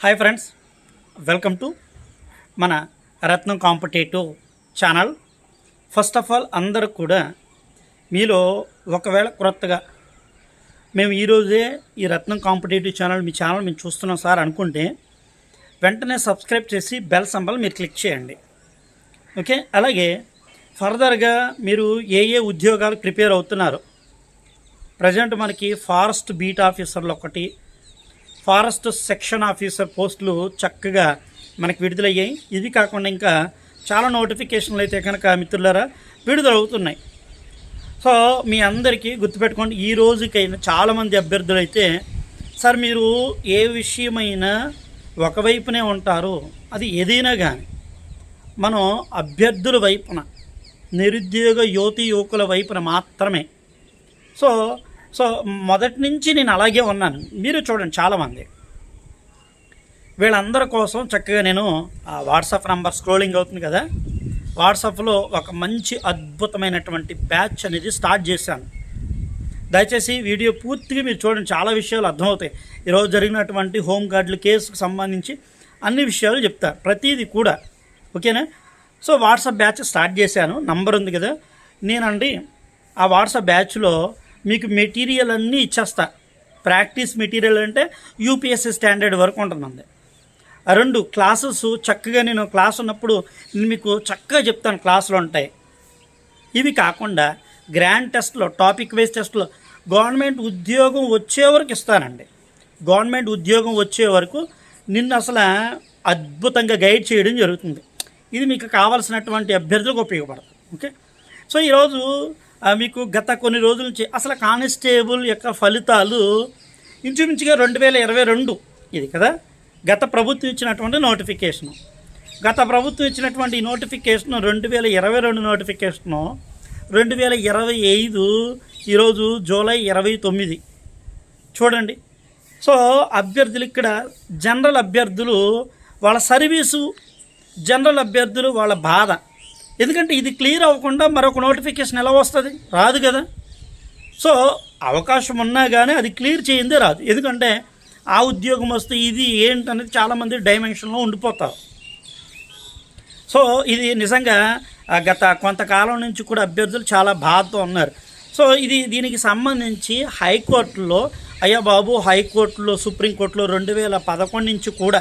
Hi friends welcome to మన Ratnam competitive channel. First of all అందరూ కూడా మీలో ఒకవేళ క్రొత్తగా మేము ఈరోజే ఈ రత్నం కాంపిటేటివ్ ఛానల్ మీ ఛానల్ మేము చూస్తున్నాం సార్ అనుకుంటే వెంటనే సబ్స్క్రైబ్ చేసి బెల్ సంబల్ మీరు క్లిక్ చేయండి. ఓకే అలాగే ఫర్దర్గా మీరు ఏ ఏ ఉద్యోగాలు ప్రిపేర్ అవుతున్నారు? ప్రజెంట్ మనకి ఫారెస్ట్ బీట్ ఆఫీసర్లు ఒకటి ఫారెస్ట్ సెక్షన్ ఆఫీసర్ పోస్టులు చక్కగా మనకి విడుదలయ్యాయి. ఇది కాకుండా ఇంకా చాలా నోటిఫికేషన్లు అయితే కనుక మిత్రులారా విడుదలవుతున్నాయి. సో మీ అందరికీ గుర్తుపెట్టుకోండి ఈ రోజుకైనా చాలామంది అభ్యర్థులు అయితే సార్ మీరు ఏ విషయమైనా ఒకవైపునే ఉంటారు అది ఏదైనా కానీ మనం అభ్యర్థుల వైపున నిరుద్యోగ యువతి యువకుల వైపున మాత్రమే. సో సో మొదటి నుంచి నేను అలాగే ఉన్నాను. మీరు చూడండి చాలామంది. వీళ్ళందరి కోసం చక్కగా నేను ఆ వాట్సాప్ నంబర్ స్క్రోలింగ్ అవుతుంది కదా? వాట్సాప్లో ఒక మంచి అద్భుతమైనటువంటి బ్యాచ్ అనేది స్టార్ట్ చేశాను. దయచేసి వీడియో పూర్తిగా మీరు చూడండి. చాలా విషయాలు అర్థమవుతాయి. ఈరోజు జరిగినటువంటి హోమ్ గార్డుల కేసుకు సంబంధించి అన్ని విషయాలు చెప్తారు. ప్రతిదీ కూడా. ఓకేనా? సో వాట్సాప్ బ్యాచ్ స్టార్ట్ చేశాను. నంబర్ ఉంది కదా? నేనండి ఆ వాట్సాప్ బ్యాచ్లో మీకు మెటీరియల్ అన్నీ ఇచ్చేస్తా. ప్రాక్టీస్ మెటీరియల్ అంటే యూపీఎస్సీ స్టాండర్డ్ వరకు ఉంటుందండి. ఆ రెండు క్లాసెస్ చక్కగా నేను క్లాస్ ఉన్నప్పుడు నేను మీకు చక్కగా చెప్తాను క్లాసులు ఉంటాయి. ఇవి కాకుండా గ్రాండ్ టెస్ట్లో టాపిక్ వైజ్ టెస్ట్లో గవర్నమెంట్ ఉద్యోగం వచ్చే వరకు ఇస్తానండి. గవర్నమెంట్ ఉద్యోగం వచ్చే వరకు నిన్ను అసలు అద్భుతంగా గైడ్ చేయడం జరుగుతుంది. ఇది మీకు కావాల్సినటువంటి అభ్యర్థులకు ఉపయోగపడుతుంది ఓకే సో ఈరోజు మీకు గత కొన్ని రోజుల నుంచి అసలు కానిస్టేబుల్ యొక్క ఫలితాలు ఇంచుమించుగా రెండు వేల ఇరవై రెండు. ఇది కదా? గత ప్రభుత్వం ఇచ్చినటువంటి నోటిఫికేషను. గత ప్రభుత్వం ఇచ్చినటువంటి నోటిఫికేషను నోటిఫికేషన్ రెండు వేల ఇరవై రెండు నోటిఫికేషను రెండు వేల ఇరవై ఐదు ఈరోజు జూలై ఇరవై తొమ్మిది. చూడండి. సో అభ్యర్థులు ఇక్కడ జనరల్ అభ్యర్థులు వాళ్ళ సర్వీసు జనరల్ అభ్యర్థులు వాళ్ళ బాధ. ఎందుకంటే ఇది క్లియర్ అవ్వకుండా మరొక నోటిఫికేషన్ ఎలా వస్తుంది? రాదు కదా. సో అవకాశం ఉన్నా కానీ అది క్లియర్ చేయిందే రాదు. ఎందుకంటే ఆ ఉద్యోగం వస్తే ఇది ఏంటనేది చాలామంది డైమెన్షన్లో ఉండిపోతారు. సో ఇది నిజంగా గత కొంతకాలం నుంచి కూడా అభ్యర్థులు చాలా బాధతో ఉన్నారు. సో ఇది దీనికి సంబంధించి హైకోర్టులో అయ్యా బాబు హైకోర్టులో సుప్రీంకోర్టులో రెండు వేల పదకొండు నుంచి కూడా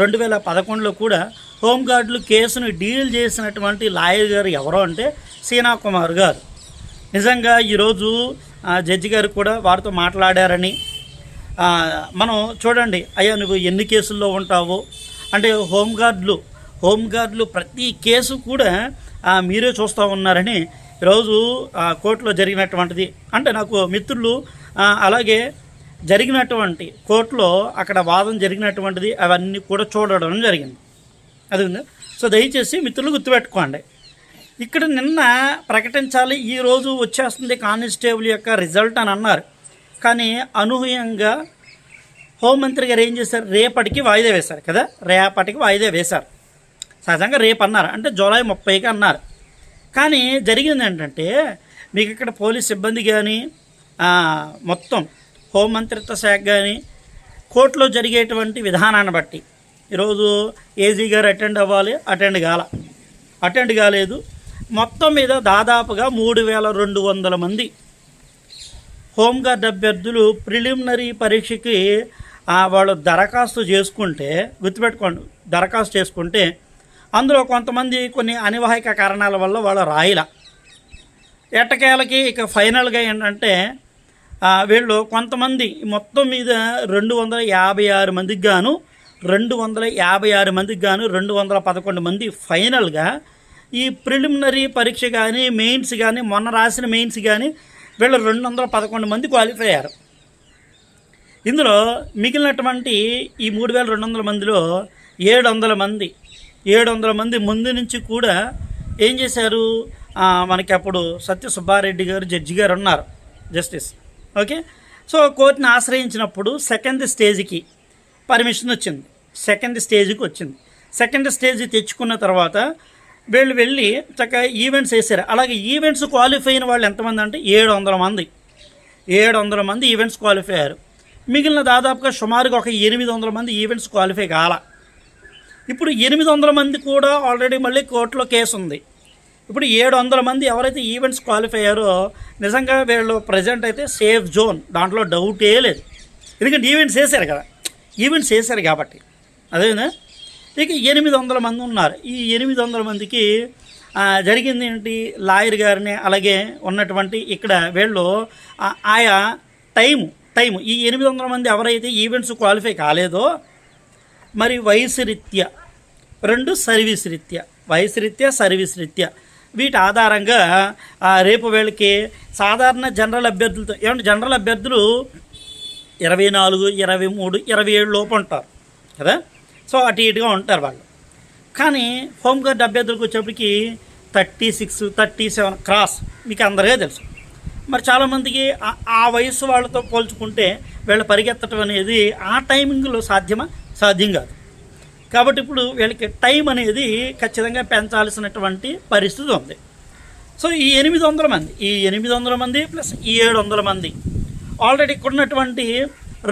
రెండు వేల పదకొండులో కూడా హోంగార్డులు కేసును డీల్ చేసినటువంటి లాయర్ గారు ఎవరో అంటే సీనా కుమార్ గారు. నిజంగా ఈరోజు జడ్జి గారు కూడా వారితో మాట్లాడారని మనం చూడండి అయ్యా నువ్వు ఎన్ని కేసుల్లో ఉంటావు. అంటే హోంగార్డులు హోంగార్డులు ప్రతి కేసు కూడా మీరే చూస్తూ ఉన్నారని ఈరోజు కోర్టులో జరిగినటువంటిది. అంటే నాకు మిత్రులు అలాగే జరిగినటువంటి కోర్టులో అక్కడ వాదం జరిగినటువంటిది అవన్నీ కూడా చూడడం జరిగింది. అది ఉంది. సో దయచేసి మిత్రులు గుర్తుపెట్టుకోండి. ఇక్కడ నిన్న ప్రకటించాలి ఈ రోజు వచ్చేస్తుంది కానిస్టేబుల్ యొక్క రిజల్ట్ అని అన్నారు. కానీ అనూహ్యంగా హోంమంత్రి గారు ఏం చేశారు? రేపటికి వాయిదా వేశారు కదా? రేపటికి వాయిదా వేశారు. సహజంగా రేపు అన్నారు. అంటే జూలై ముప్పైకి అన్నారు. కానీ జరిగింది ఏంటంటే మీకు ఇక్కడ పోలీస్ సిబ్బంది కానీ మొత్తం హోంమంత్రిత్వ శాఖ కానీ కోర్టులో జరిగేటువంటి విధానాన్ని బట్టి ఈరోజు ఏజీ గారు అటెండ్ అవ్వాలి అటెండ్ కాల. అటెండ్ కాలేదు. మొత్తం మీద దాదాపుగా మూడు వేల రెండు వందల మంది హోంగార్డ్ అభ్యర్థులు ప్రిలిమినరీ పరీక్షకి వాళ్ళు దరఖాస్తు చేసుకుంటే గుర్తుపెట్టుకోండి దరఖాస్తు చేసుకుంటే అందులో కొంతమంది కొన్ని అనివాహిక కారణాల వల్ల వాళ్ళు రాయల. ఎట్టకేలకి ఇక ఫైనల్గా ఏంటంటే వీళ్ళు కొంతమంది మొత్తం మీద రెండు వందల యాభై ఆరు మందికి గాను రెండు వందల యాభై ఆరు మందికి గాను రెండు వందల పదకొండు మంది ఫైనల్గా ఈ ప్రిలిమినరీ పరీక్ష కానీ మెయిన్స్ కానీ మొన్న రాసిన మెయిన్స్ కానీ వీళ్ళు రెండు వందల పదకొండు మంది క్వాలిఫై అయ్యారు. ఇందులో మిగిలినటువంటి ఈ మూడు వేల రెండు వందల మందిలో ఏడు వందల మంది ఏడు వందల మంది ముందు నుంచి కూడా ఏం చేశారు? మనకి అప్పుడు సత్య సుబ్బారెడ్డి గారు జడ్జి గారు ఉన్నారు జస్టిస్. ఓకే? సో కోర్టుని ఆశ్రయించినప్పుడు సెకండ్ స్టేజ్కి పర్మిషన్ వచ్చింది. సెకండ్ స్టేజ్కి వచ్చింది. సెకండ్ స్టేజ్ తెచ్చుకున్న తర్వాత వీళ్ళు వెళ్ళి చక్కగా ఈవెంట్స్ వేసారు. అలాగే ఈవెంట్స్ క్వాలిఫై అయిన వాళ్ళు ఎంతమంది అంటే ఏడు వందల మంది. ఏడు వందల మంది ఈవెంట్స్ క్వాలిఫై అయ్యారు. మిగిలిన దాదాపుగా సుమారుగా ఒక ఎనిమిది వందల మంది ఈవెంట్స్ క్వాలిఫై కాల. ఇప్పుడు ఎనిమిది వందల మంది కూడా ఆల్రెడీ మళ్ళీ కోర్టులో కేసు ఉంది. ఇప్పుడు ఏడు వందల మంది ఎవరైతే ఈవెంట్స్ క్వాలిఫై అయ్యారో నిజంగా వీళ్ళు ప్రజెంట్ అయితే సేఫ్ జోన్. దాంట్లో డౌటే లేదు. ఎందుకంటే ఈవెంట్స్ వేశారు కదా. ఈవెంట్స్ చేశారు కాబట్టి. అదేనా ఇక ఎనిమిది వందల మంది ఉన్నారు. ఈ ఎనిమిది వందల మందికి జరిగింది ఏంటి? లాయర్ గారిని అలాగే ఉన్నటువంటి ఇక్కడ వీళ్ళు ఆయా టైము టైము ఈ ఎనిమిది వందల మంది ఎవరైతే ఈవెంట్స్ క్వాలిఫై కాలేదో మరి వయసు రీత్యా రెండు సర్వీస్ రీత్యా వయసు రీత్యా సర్వీస్ రీత్యా వీటి ఆధారంగా రేపు వీళ్ళకి సాధారణ జనరల్ అభ్యర్థులతో ఏమంటే జనరల్ అభ్యర్థులు ఇరవై నాలుగు ఇరవై మూడు ఇరవై ఏడు లోపు ఉంటారు కదా? సో అటు ఇటుగా ఉంటారు వాళ్ళు. కానీ హోంగార్డ్ అభ్యర్థులకు వచ్చేప్పటికి thirty six thirty seven cross మీకు అందరికీ తెలుసు. మరి చాలామందికి ఆ- ఆ వయసు వాళ్ళతో పోల్చుకుంటే వీళ్ళ పరిగెత్తడం అనేది ఆ టైమింగ్లో సాధ్యమా? సాధ్యం కాదు. కాబట్టి ఇప్పుడు వీళ్ళకి టైం అనేది ఖచ్చితంగా పెంచాల్సినటువంటి పరిస్థితి ఉంది. సో ఈ ఎనిమిది వందల మంది ఈ ఎనిమిది వందల మంది ప్లస్ ఈ ఏడు వందల మంది ఆల్రెడీ ఇక్కడ ఉన్నటువంటి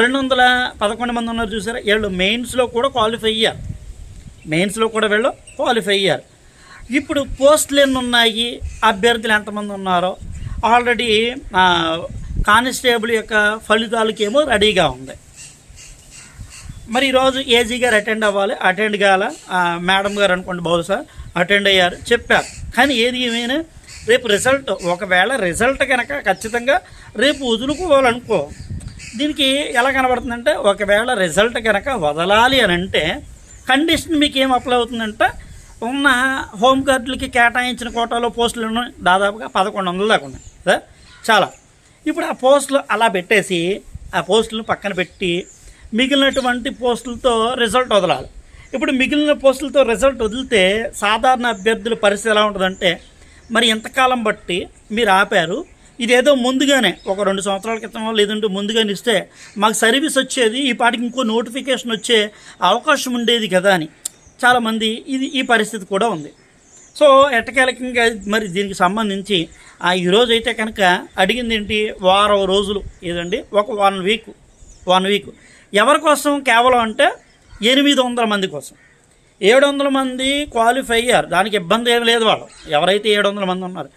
రెండు వందల పదకొండు మంది ఉన్నారు చూసారా? వీళ్ళు మెయిన్స్లో కూడా క్వాలిఫై అయ్యారు. మెయిన్స్లో కూడా వీళ్ళు క్వాలిఫై అయ్యారు. ఇప్పుడు పోస్టులు ఎన్ని ఉన్నాయి? అభ్యర్థులు ఎంతమంది ఉన్నారో ఆల్రెడీ కానిస్టేబుల్ యొక్క ఫలితాలకేమో రెడీగా ఉంది. మరి ఈరోజు ఏజీ గారు అటెండ్ అవ్వాలి. అటెండ్ కావాల మేడం గారు అనుకోండి బహుశా అటెండ్ అయ్యారు చెప్పారు. కానీ ఏది ఏమైనా రేపు రిజల్ట్ ఒకవేళ రిజల్ట్ కనుక ఖచ్చితంగా రేపు వదులుకోవాలనుకో దీనికి ఎలా కనబడుతుందంటే ఒకవేళ రిజల్ట్ కనుక వదలాలి అని అంటే కండిషన్ మీకు ఏం అప్లై అవుతుందంటే? ఉన్న హోమ్ గార్డులకి కేటాయించిన కోటాలో పోస్టులను దాదాపుగా పదకొండు వందల దాకా ఉన్నాయి. కదా చాలా. ఇప్పుడు ఆ పోస్టులు అలా పెట్టేసి ఆ పోస్టులను పక్కన పెట్టి మిగిలినటువంటి పోస్టులతో రిజల్ట్ వదలాలి. ఇప్పుడు మిగిలిన పోస్టులతో రిజల్ట్ వదిలితే సాధారణ అభ్యర్థుల పరిస్థితి ఎలా ఉంటుందంటే మరి ఎంతకాలం బట్టి మీరు ఆపారు. ఇదేదో ముందుగానే ఒక రెండు సంవత్సరాల క్రితం లేదంటే ముందుగానే ఇస్తే మాకు సర్వీస్ వచ్చేది ఈ పాటికి ఇంకో నోటిఫికేషన్ వచ్చే అవకాశం ఉండేది కదా అని. చాలామంది ఇది ఈ పరిస్థితి కూడా ఉంది. సో ఎట్టకేలకంగా మరి దీనికి సంబంధించి ఆ ఈరోజు అయితే కనుక అడిగింది ఏంటి వారం రోజులు ఏదండి ఒక వన్ వీక్ వన్ వీక్. ఎవరి కోసం? కేవలం అంటే ఎనిమిది వందల మంది కోసం. ఏడు వందల మంది క్వాలిఫై అయ్యారు. దానికి ఇబ్బంది ఏం లేదు వాళ్ళు. ఎవరైతే ఏడు వందల మంది ఉన్నారు.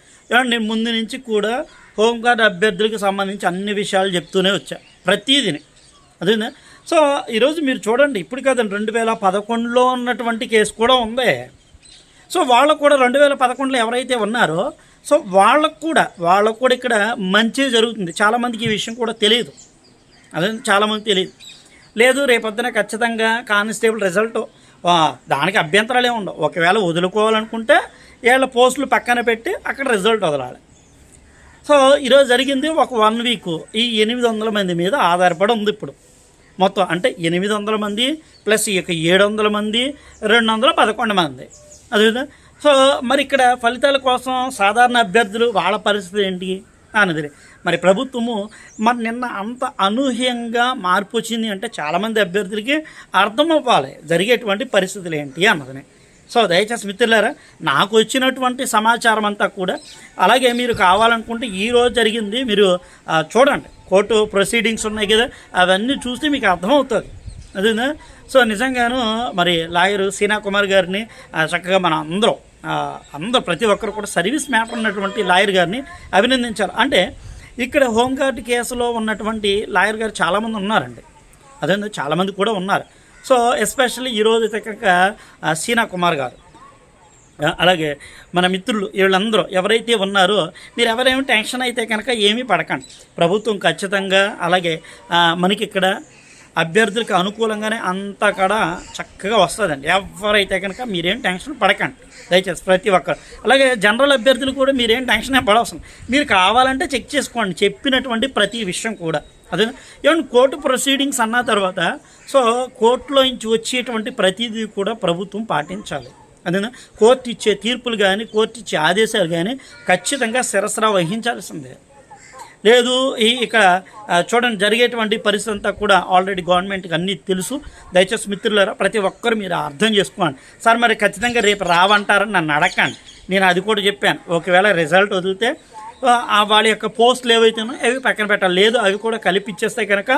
నేను ముందు నుంచి కూడా హోంగార్డ్ అభ్యర్థులకు సంబంధించి అన్ని విషయాలు చెప్తూనే వచ్చా. ప్రతీదిని. అదే సో ఈరోజు మీరు చూడండి ఇప్పుడు కదండి రెండు వేల పదకొండులో ఉన్నటువంటి కేసు కూడా ఉంది. సో వాళ్ళకు కూడా రెండు వేల పదకొండులో ఎవరైతే ఉన్నారో సో వాళ్ళకు కూడా వాళ్ళకు కూడా ఇక్కడ మంచి జరుగుతుంది. చాలామందికి ఈ విషయం కూడా తెలియదు. అదే చాలామంది తెలియదు. లేదు రేపొద్దున ఖచ్చితంగా కానిస్టేబుల్ రిజల్ట్ దానికి అభ్యంతరాలు ఏమి ఉండవు. ఒకవేళ వదులుకోవాలనుకుంటే వీళ్ళ పోస్టులు పక్కన పెట్టి అక్కడ రిజల్ట్ వదలాలి. సో ఈరోజు జరిగింది ఒక వన్ వీక్. ఈ ఎనిమిది వందల మంది మీద ఆధారపడి ఉంది ఇప్పుడు. మొత్తం అంటే ఎనిమిది వందల మంది ప్లస్ ఈ యొక్క ఏడు వందల మంది రెండు వందల పదకొండు మంది. అదే సో మరి ఇక్కడ ఫలితాల కోసం సాధారణ అభ్యర్థులు వాళ్ళ పరిస్థితి ఏంటి? అన్నది మరి ప్రభుత్వము మరి నిన్న అంత అనూహ్యంగా మార్పు వచ్చింది అంటే చాలామంది అభ్యర్థులకి అర్థం అవ్వాలి. జరిగేటువంటి పరిస్థితులు ఏంటి అన్నదని. సో దయచేసి మిత్రులారా నాకు వచ్చినటువంటి సమాచారం అంతా కూడా అలాగే మీరు కావాలనుకుంటే ఈ రోజు జరిగింది మీరు చూడండి. కోర్టు ప్రొసీడింగ్స్ ఉన్నాయి కదా అవన్నీ చూస్తే మీకు అర్థమవుతుంది. అదేనా? సో నిజంగాను మరి లాయరు సీనా కుమార్ గారిని చక్కగా మనం అందరం అందరూ ప్రతి ఒక్కరు కూడా సర్వీస్ మ్యాటర్ ఉన్నటువంటి లాయర్ గారిని అభినందించాలి అంటే ఇక్కడ హోంగార్డ్ కేసులో ఉన్నటువంటి లాయర్ గారు చాలామంది ఉన్నారండి. అదే చాలామంది కూడా ఉన్నారు. సో ఎస్పెషల్లీ ఈరోజు అయితే కనుక సీనా కుమార్ గారు. అలాగే మన మిత్రులు వీళ్ళందరూ ఎవరైతే ఉన్నారో మీరు ఎవరేమి టెన్షన్ అయితే కనుక ఏమీ పడకండి. ప్రభుత్వం ఖచ్చితంగా అలాగే మనకి ఇక్కడ అభ్యర్థులకు అనుకూలంగానే అంతా కూడా చక్కగా వస్తుందండి. ఎవరైతే కనుక మీరేం టెన్షన్ పడకండి. దయచేసి ప్రతి ఒక్కరు. అలాగే జనరల్ అభ్యర్థులు కూడా మీరేం టెన్షన్ ఏం పడవసరం. మీరు కావాలంటే చెక్ చేసుకోండి. చెప్పినటువంటి ప్రతి విషయం కూడా. అదే ఏమన్నా కోర్టు ప్రొసీడింగ్స్ అన్న తర్వాత సో కోర్టులో నుంచి వచ్చేటువంటి ప్రతిదీ కూడా ప్రభుత్వం పాటించాలి. అదేనా కోర్టు ఇచ్చే తీర్పులు కానీ కోర్టు ఇచ్చే ఆదేశాలు కానీ ఖచ్చితంగా శిరసరా వహించాల్సిందే. లేదు ఈ ఇక్కడ చూడండి జరిగేటువంటి పరిస్థితి అంతా కూడా ఆల్రెడీ గవర్నమెంట్కి అన్నీ తెలుసు. దయచేసి మిత్రులారా ప్రతి ఒక్కరు మీరు అర్థం చేసుకోండి. సార్ మరి ఖచ్చితంగా రేపు రావంటారని నన్ను అడగండి నేను అది కూడా చెప్పాను. ఒకవేళ రిజల్ట్ వదిలితే ఆ వాళ్ళ యొక్క పోస్టులు ఏవైతేనో అవి పక్కన పెట్టాలి. లేదు అవి కూడా కలిపి ఇచ్చేస్తే కనుక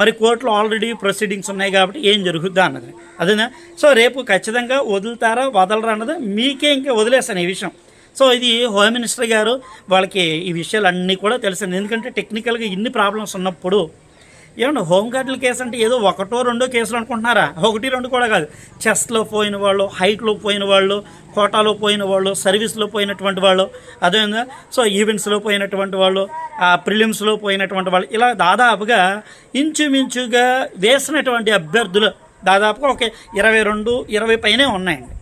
మరి కోర్టులో ఆల్రెడీ ప్రొసీడింగ్స్ ఉన్నాయి కాబట్టి ఏం జరుగుద్దా అన్నది. అదేనా? సో రేపు ఖచ్చితంగా వదులుతారా వదలరా అన్నది మీకే ఇంకా వదిలేస్తాను ఈ విషయం. సో ఇది హోమ్ మినిస్టర్ గారు వాళ్ళకి ఈ విషయాలు అన్నీ కూడా తెలిసింది. ఎందుకంటే టెక్నికల్గా ఇన్ని ప్రాబ్లమ్స్ ఉన్నప్పుడు ఏమన్నా హోంగార్డుల కేసు అంటే ఏదో ఒకటో రెండో కేసులు అనుకుంటున్నారా? ఒకటి రెండు కూడా కాదు. చెస్ట్లో పోయిన వాళ్ళు హైట్లో పోయిన వాళ్ళు కోటాలో పోయిన వాళ్ళు సర్వీస్లో పోయినటువంటి వాళ్ళు అదేవిధంగా సో ఈవెంట్స్లో పోయినటువంటి వాళ్ళు ఆ ప్రిలిమ్స్లో పోయినటువంటి వాళ్ళు ఇలా దాదాపుగా ఇంచుమించుగా వేసినటువంటి అభ్యర్థులు దాదాపుగా ఒక ఇరవై రెండు ఇరవై పైనే ఉన్నాయండి.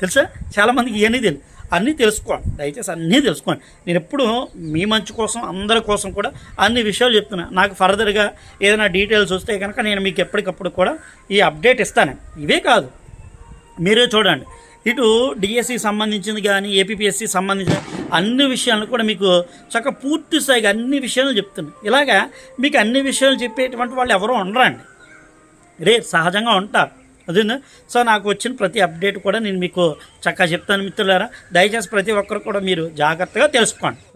తెలుసా? చాలామందికి ఇవన్నీ తెలియదు అన్నీ తెలుసుకోండి దయచేసి అన్నీ తెలుసుకోండి నేను ఎప్పుడు మీ మంచి కోసం అందరి కోసం కూడా అన్ని విషయాలు చెప్తున్నా. నాకు ఫర్దర్గా ఏదైనా డీటెయిల్స్ వస్తే కనుక నేను మీకు ఎప్పటికప్పుడు కూడా ఈ అప్డేట్ ఇస్తాను. ఇవే కాదు. మీరే చూడండి. ఇటు డిఎస్సి సంబంధించింది కానీ ఏపీఎస్సి సంబంధించిన అన్ని విషయాలను కూడా మీకు చక్కగా పూర్తి స్థాయిగా అన్ని విషయాలు చెప్తున్నాను ఇలాగా మీకు అన్ని విషయాలు చెప్పేటువంటి వాళ్ళు ఎవరో ఉండరండి. రే సహజంగా ఉంటారు. అదేనా? సో నాకు వచ్చిన ప్రతి అప్డేట్ కూడా నేను మీకు చక్కగా చెప్తాను మిత్రులారా. దయచేసి ప్రతి ఒక్కరు కూడా మీరు జాగ్రత్తగా తెలుసుకోండి.